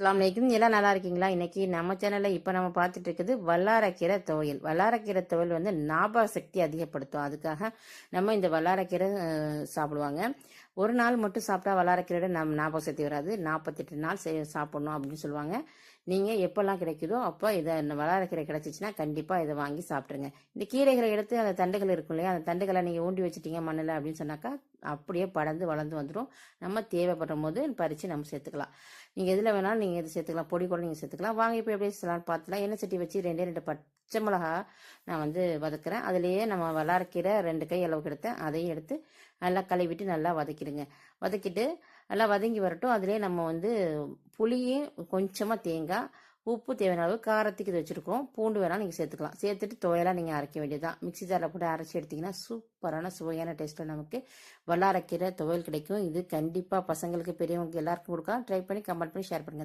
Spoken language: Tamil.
அஸ்லாம் வலைக்கும் எல்லாம் நல்லா இருக்கீங்களா? இன்னைக்கு நம்ம சேனல்ல இப்போ நம்ம பார்த்துட்டு இருக்குது வல்லாரக்கீரை துவையல். வல்லாரக்கீரை துவையல் வந்து ஞாபக சக்தி அதிகப்படுத்தும். அதுக்காக நம்ம இந்த வல்லாரக்கீரை சாப்பிடுவாங்க. ஒரு நாள் மட்டும் சாப்பிட்டா வல்லாரக்கீரை நம்ம ஞாபக சக்தி வராது. நாற்பத்தெட்டு நாள் செய்- சாப்பிடணும் அப்படின்னு சொல்லுவாங்க. நீங்கள் எப்போல்லாம் கிடைக்குதோ அப்போ இதை இந்த வல்லாரக்கீரை கிடைச்சிச்சுன்னா கண்டிப்பாக இதை வாங்கி சாப்பிட்ருங்க இந்த கீரைகளை எடுத்து அந்த தண்டுகள் இருக்கும் இல்லையா? அந்த தண்டுகளை நீங்கள் ஊண்டி வச்சிட்டீங்க மண்ணில் அப்படின்னு சொன்னாக்கா அப்படியே படர்ந்து வளர்ந்து வந்துடும் நம்ம தேவைப்படும் போது பறித்து நம்ம சேர்த்துக்கலாம். நீங்கள் எதில் வேணாலும் நீங்கள் இது சேர்த்துக்கலாம். பொடி கூட நீங்கள் சேர்த்துக்கலாம். வாங்க இப்போ எப்படி செய்யலாம் பார்த்துலாம் எண்ணெய் சட்டி வச்சு ரெண்டே ரெண்டு பச்சை மிளகா நான் வந்து வதக்குறேன். அதுலேயே நம்ம வல்லாரக்கீரை ரெண்டு கை அளவுக்கு எடுத்தேன். அதையும் எடுத்து நல்லா கழுவிட்டு நல்லா வதக்கிடுங்க. வதக்கிட்டு நல்லா வதங்கி வரட்டும். அதுலேயே நம்ம வந்து புளியும் கொஞ்சமாக தேங்காய் உப்பு தேவையான அளவு காரத்துக்கு இது வச்சுருக்கோம். பூண்டு வேணால் நீங்கள் சேர்த்துக்கலாம். சேர்த்துட்டு துவையெல்லாம் நீங்கள் அரைக்க வேண்டியதுதான். மிக்ஸி ஜாரில் போட்டு அரைச்சி எடுத்திங்கன்னா சூப்பரான சுவையான டேஸ்ட்டில் நமக்கு வல்லாரக்கீரை துவையல் கிடைக்கும். இது கண்டிப்பாக பசங்களுக்கு பெரியவங்களுக்கு எல்லாருக்கும் கொடுக்கலாம். ட்ரை பண்ணி கமெண்ட் பண்ணி ஷேர் பண்ணுங்க.